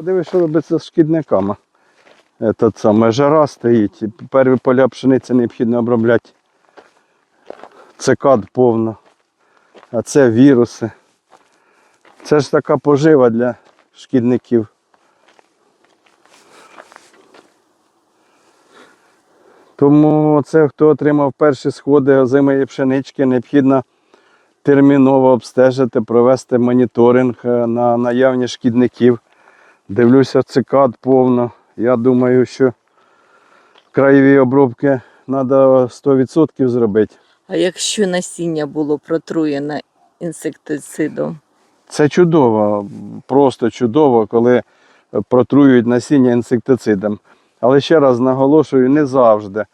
Подивись, що робиться з шкідниками. Этот саме жара стоїть. Перві поля пшениці необхідно обробляти. Цикад повно. А це віруси. Це ж така пожива для шкідників. Тому це, хто отримав перші сходи озимої пшенички, необхідно терміново обстежити, провести моніторинг е, на наявність шкідників. Дивлюся, цикад повно. Я думаю, що краєві обробки треба 100% зробити. А якщо насіння було протруєне інсектицидом? Це чудово, просто чудово, коли протруюють насіння інсектицидом. Але ще раз наголошую, не завжди.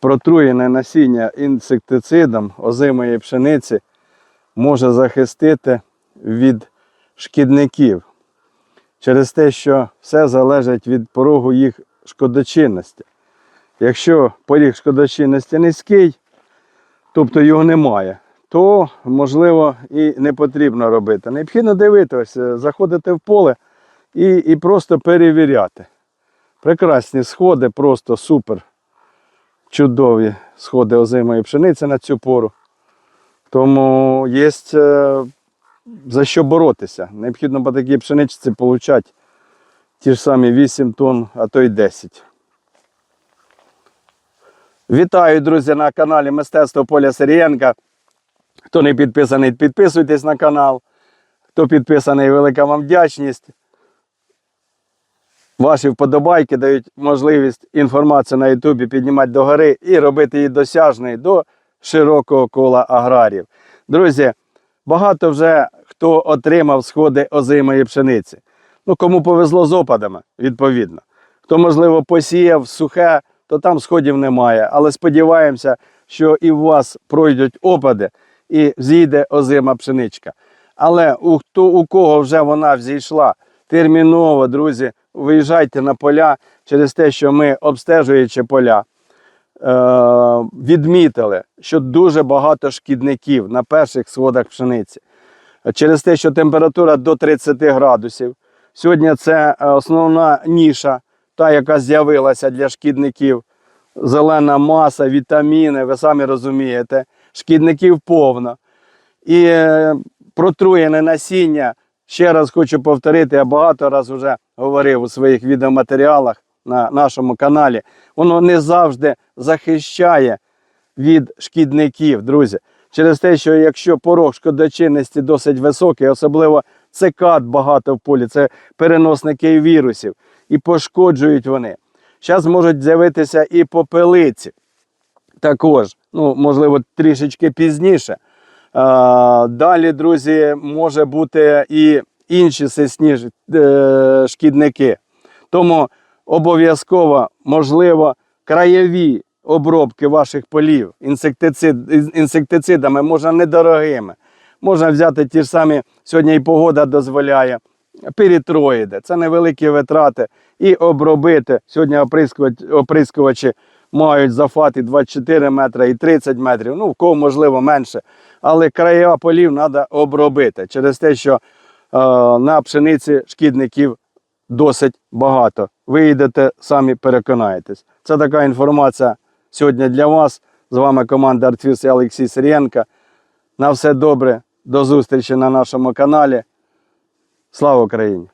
Протруєне насіння інсектицидом озимої пшениці може захистити від шкідників через те, що все залежить від порогу їх шкодочинності. Якщо поріг шкодочинності низький, тобто його немає, то можливо і не потрібно робити. Необхідно дивитися, заходити в поле і, і просто перевіряти. Прекрасні сходи, просто супер. Чудові сходи озимої пшениці на цю пору. Тому є за що боротися. Необхідно по такій пшеничці отримати ті ж самі 8 тонн, а то й 10. Вітаю, друзі, на каналі Мистецтво Поля Сирієнка. Хто не підписаний, підписуйтесь на канал. Хто підписаний, велика вам вдячність. Ваші вподобайки дають можливість інформацію на Ютубі піднімати догори і робити її досяжною до широкого кола аграрів. Друзі, багато вже хто отримав сходи озимої пшениці. Ну, кому повезло з опадами, відповідно. Хто, можливо, посіяв сухе, то там сходів немає. Але сподіваємося, що і у вас пройдуть опади і зійде озима пшеничка. Але у, хто, у кого вже вона взійшла, терміново, друзі, виїжджайте на поля через те, що ми, обстежуючи поля, відмітили, що дуже багато шкідників на перших сходах пшениці. Через те, що температура до 30 градусів. Сьогодні це е, основна ніша, та, яка з'явилася для шкідників. Зелена маса, вітаміни, ви самі розумієте, шкідників повно. І е, протруєне насіння, ще раз хочу повторити, я багато разів вже говорив у своїх відеоматеріалах на нашому каналі, воно не завжди захищає від шкідників, друзі. Через те, що якщо порог шкодочинності досить високий, особливо цикад багато в полі, це переносники вірусів, і пошкоджують вони. Зараз можуть з'явитися і попелиці. Також, ну, можливо, трішечки пізніше. А, далі, друзі, може бути і інші сисні е, шкідники. Тому обов'язково, можливо, краєві обробки ваших полів інсектицид, інсектицидами можна недорогими. Можна взяти ті ж самі, сьогодні і погода дозволяє, пірітроїди. Це невеликі витрати. І обробити. Сьогодні оприскувач- оприскувачі мають зафати 24 метри і 30 метрів. Ну, в кого можливо менше. Але края полів треба обробити через те, що е, на пшениці шкідників досить багато. Ви йдете, самі переконаєтесь. Це така інформація сьогодні для вас. З вами команда Артфіс і Олексій Сирієнка. На все добре. До зустрічі на нашому каналі. Слава Україні!